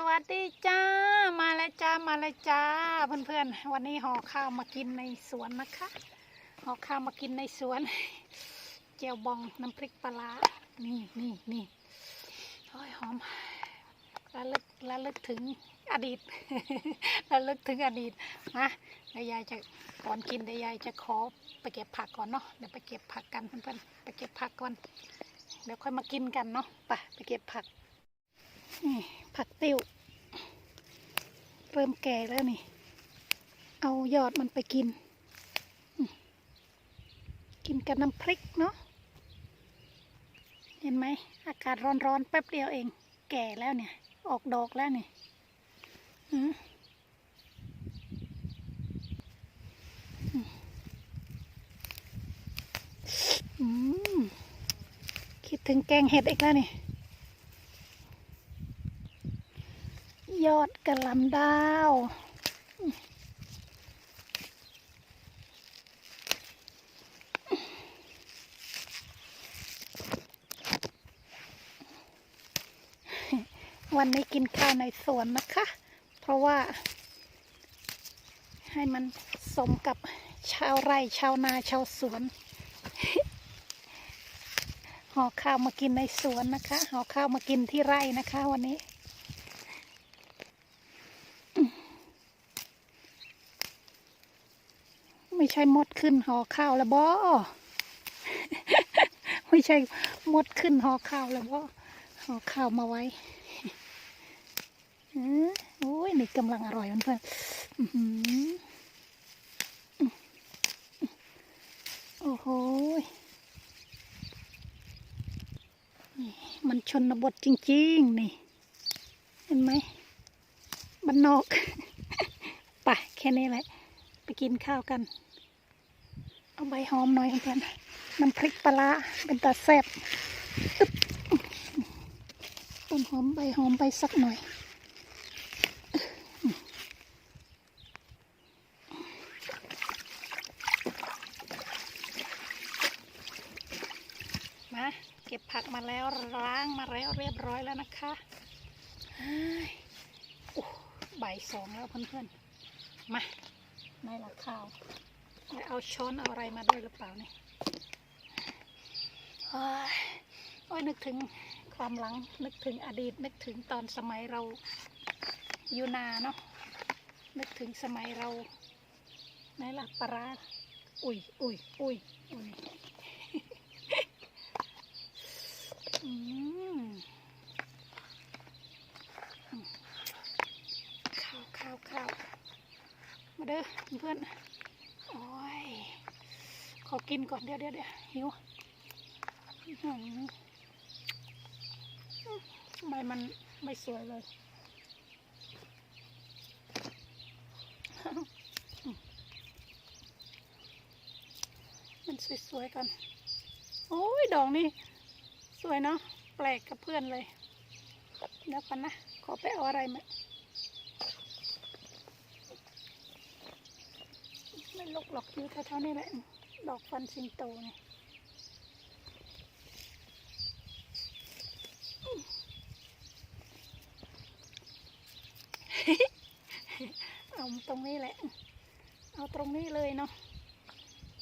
สวัสดีจ้า มาแล้วจ้า มาแล้วจ้า เพื่อนๆ วันนี้ห่อข้าวมากินในสวนนะคะห่อข้าวมากินในสวนเจียวบองน้ำพริกปลาร้านี่นี่นี่โอ้ยหอมระลึกระลึกถึงอดีตระลึกถึงอดีตนะเดี๋ยวยายจะก่อนกินเดี๋ยวยายจะขอไปเก็บผักก่อนเนาะเดี๋ยวไปเก็บผักกันเพื่อนๆไปเก็บผักก่อนเดี๋ยวค่อยมากินกันเนาะไปไปเก็บผัก นี่ผักติ้ว เริ่มแก่แล้วนี่ เอายอดมันไปกิน กินกับน้ำพริกเนาะ เห็นไหม อากาศร้อนๆแป๊บเดียวเอง แก่แล้วเนี่ย ออกดอกแล้วนี่คิดถึงแกงเห็ดอีกแล้วนี่ ยอดกระลำดาว วันนี้กินข้าวในสวนนะคะ เพราะว่า ให้มันสมกับชาวไร่ชาวนาชาวสวนห่อข้าวมากินในสวนนะคะห่อข้าวมากินที่ไร่นะคะ วันนี้ ไม่ ใช่มดขึ้นหอข้าวแล้วบอไม่ใช่มดขึ้นหอข้าวแล้วบอหอข้าวมาไว้เออโอ้ยนี่กำลังอร่อยเพื่อนโอ้โหมันชนบทจริง ๆ นี่ เห็นไหมบ้านนอก ไปแค่นี้แหละ ไปกินข้าวกัน เอาใบหอมหน่อยเพื่อนน้ำพริกปลาร้าเป็นตาแซ่บต้นหอมใบหอมใบสักหน่อยมาเก็บผักมาแล้วล้างมาแล้วเรียบร้อยแล้วนะคะเฮ้ยโอ้บ่ายสองแล้วเพื่อนๆมาในละข้าว เอาช้อนเอาอะไรมาด้วยหรือเปล่าเนี่ยโอ้ยโอ้ยนึกถึงความหลังนึกถึงอดีต นึกถึงตอนสมัยเราอยู่นาเนาะนึกถึงสมัยเราในละปลาร้าอุ้ยอุ้ยอุ้ยอุ้ยอืมข้าวข้าวข้าวมาเด้อเพื่อน ขอกินก่อนเดี๋ยวเดี๋ยวเดี๋ยวหิวอื้อหือทำไมมันไม่สวยเลยมันสวยๆกัน โอ้ย ดอกนี่ สวยเนาะ แปลกกับเพื่อนเลยเดี๋ยวกันนะ ขอไปเอาอะไรมาไม่ลกหรอกอยู่แถวๆนี้แหละ ดอกฟันสิงโตเนี่ยเอาตรงนี้แหละ เอาตรงนี้เลยเนาะ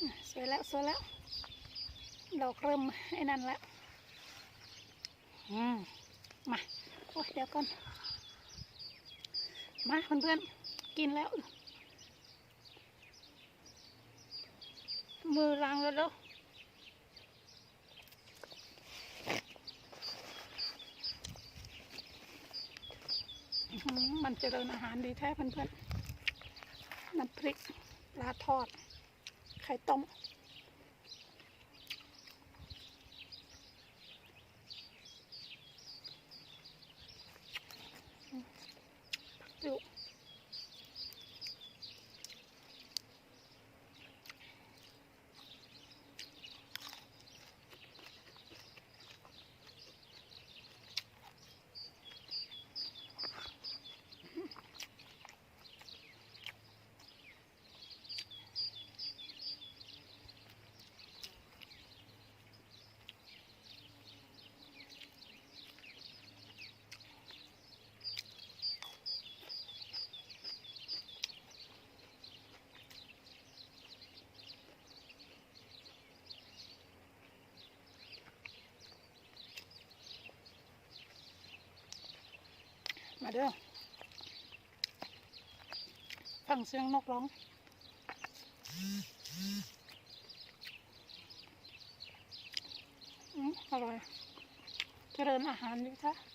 อะสวยแล้ว สวยแล้ว ดอกเริ่มไอ้นั่นแล้วอืม มา โอ้ยเดี๋ยวก่อน มาเพื่อนๆ กินแล้ว มือล้างแล้วมันเจริญอาหารดีแท้เพื่อนๆ น้ำพริกปลาทอด ไข่ต้มอยู่อ มา เด้อฟังเสียงนกร้องอร่อย เจริญอาหารดีค่ะ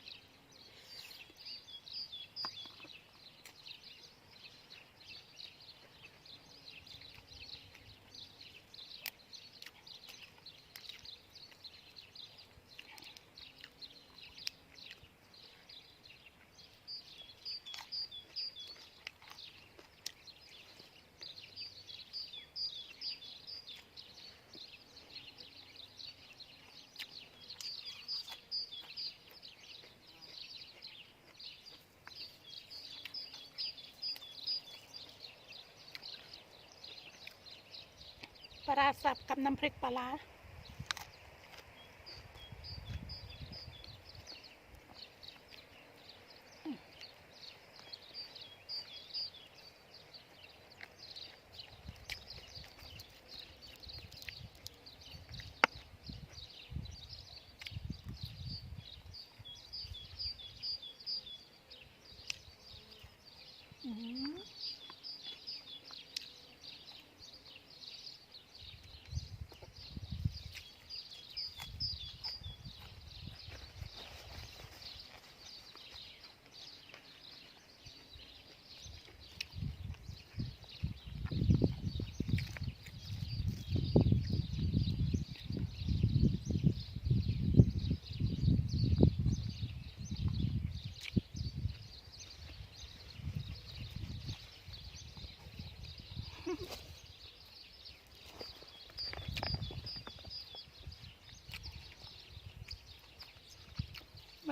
ปลาสับกับน้ำพริกปลา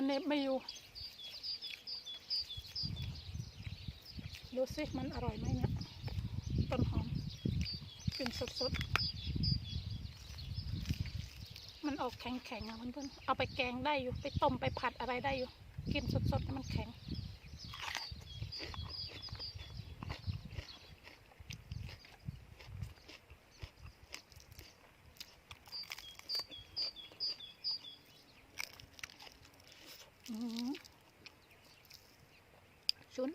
เน็บไม่อยู่ ดูสิมันอร่อยไหมเนี่ย ต้นหอมกินสดๆ มันออกแข็งๆอะเพื่อนๆเอาไปแกงได้อยู่ ไปต้มไปผัดอะไรได้อยู่ กินสดๆ มันแข็ง อืมชุน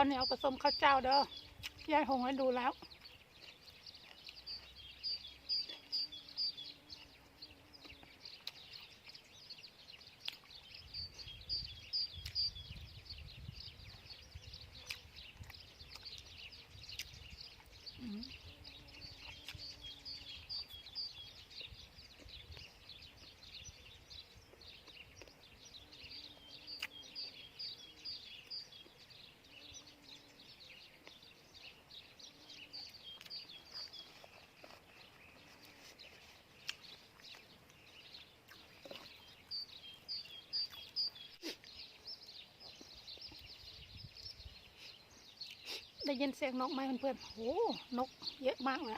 ข้าวเหนียวผสมข้าวเจ้าเด้อยายหงให้ดูแล้ว ได้ยินเสียงนกไหมเพื่อนๆโอ้นกเยอะมากเลย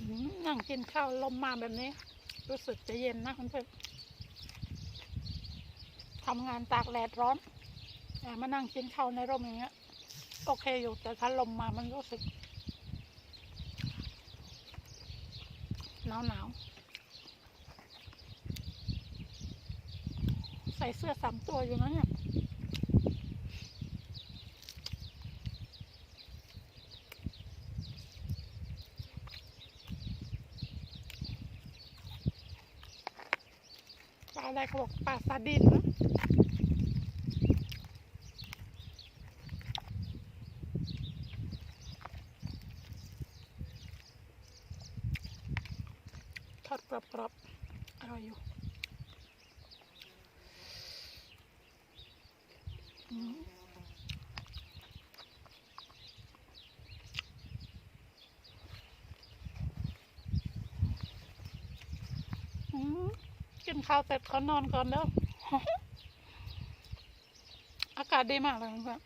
อืม นั่งกินข้าวลมมาแบบนี้ รู้สึกจะเย็นนะเพื่อนทำงานตากแดดร้อนแต่มานั่งกินข้าวในร่มอย่างเงี้ยโอเคอยู่แต่ถ้าลมมามันรู้สึกหนาวหนาวใส่เสื้อสามตัวอยู่นะเนี่ย ปลาอะไรเขาบอกปลาซาดินนะทอดกรอบๆอร่อยอยู่อือืม กินข้าวเสร็จเขานอนก่อนแล้วอากาศดีมากเลยเพื่อน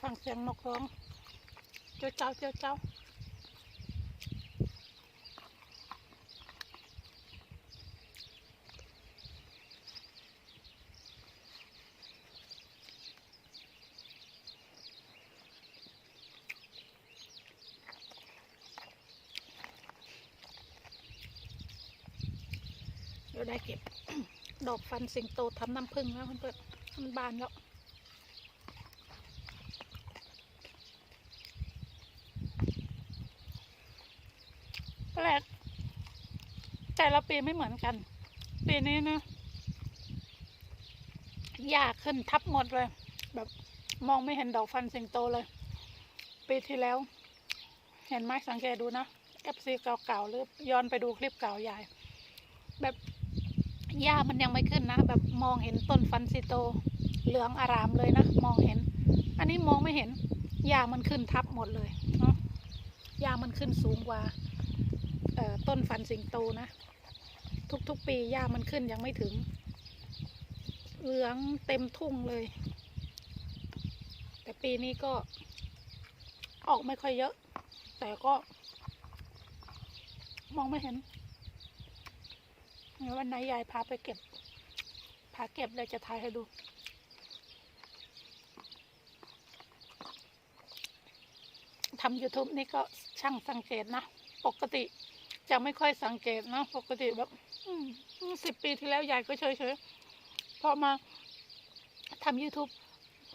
ฟังเสียงนกร้อง เจ้าเจ้าเจ้าเจ้า ดี๋ยวได้เก็บ ดอกฟันสิงโตทำน้ำผึ้งแล้วเพื่อนๆมันบานแล้วแปลกแต่ละปีไม่เหมือนกัน ปีนี้นะหญ้าขึ้นทับหมดเลย แบบมองไม่เห็นดอกฟันสิงโตเลย ปีที่แล้ว เห็นไหมสังเกตดูนะ FC เก่าๆหรือย้อนไปดูคลิปเก่ายาย แบบ หญ้ามันยังไม่ขึ้นนะ แบบมองเห็นต้นฟันสิโต เหลืองอารามเลยนะ มองเห็น อันนี้มองไม่เห็นหญ้ามันขึ้นทับหมดเลยเนาะหญ้ามันขึ้นสูงกว่าต้นฟันสิงโตนะ ทุกๆปีหญ้ามันขึ้นยังไม่ถึง เหลืองเต็มทุ่งเลย แต่ปีนี้ก็ ออกไม่ค่อยเยอะ แต่ก็ มองไม่เห็น เดี๋ยววันไหนยายพาไปเก็บ พาเก็บเลยจะถ่ายให้ดู ทำ YouTube นี่ก็ช่างสังเกตนะ ปกติจะไม่ค่อยสังเกตนะ ปกติแบบสิบปีที่แล้วยายก็เฉยๆ พอมาทำ YouTube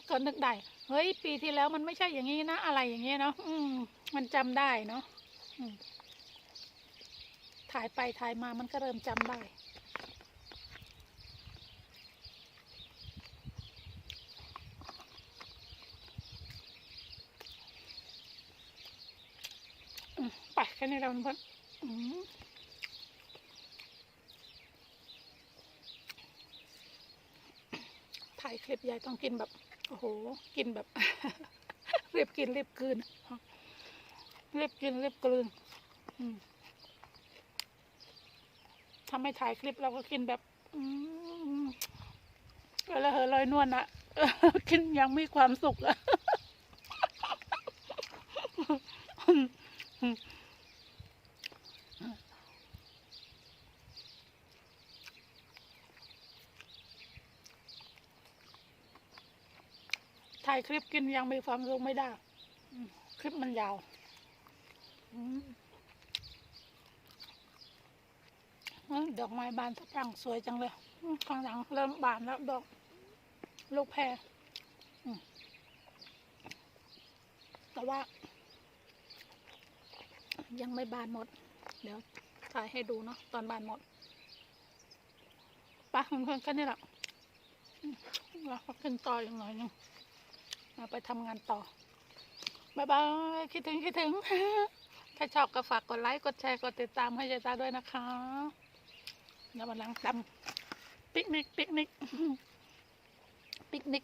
ก็นึกได้ เฮ้ย ปีที่แล้วมันไม่ใช่อย่างนี้นะ อะไรอย่างเงี้ยเนาะมมันจำได้เนาะ ถ่ายไปถ่ายมามันก็เริ่มจำได้ ไปแค่นี้เราเพื่อนถ่ายคลิปยายต้องกินแบบ โอ้โห กินแบบรีบกินรีบกลืนรีบกินรีบกลืน อืม ถ้าไม่ถ่ายคลิปเราก็กินแบบ อืมแล้วเหอลอยนวลอะกินยังมีความสุขอะถ่ายคลิปกินยังมีความสุขไม่ได้ คลิปมันยาว อืมเอ้ย ดอกไม้บานสะพรั่งสวยจังเลยข้างหลังเริ่มบานแล้วดอกลูกแพรแต่ว่า ยังไม่บานหมด เดี๋ยวถ่ายให้ดูเนาะตอนบานหมดไปะเพื่อนๆแค่นี้แหละเราขึ้นต่ออีกหน่อยหนึงเราไปทำงานต่อบ๊ายบายคิดถึงคิดถึง ถ้าชอบก็ฝากกดไลค์ กดแชร์ กดติดตามให้ยายตาด้วยนะคะ เดี๋ยววันหลังตำปิกนิกปิกนิกปิกนิก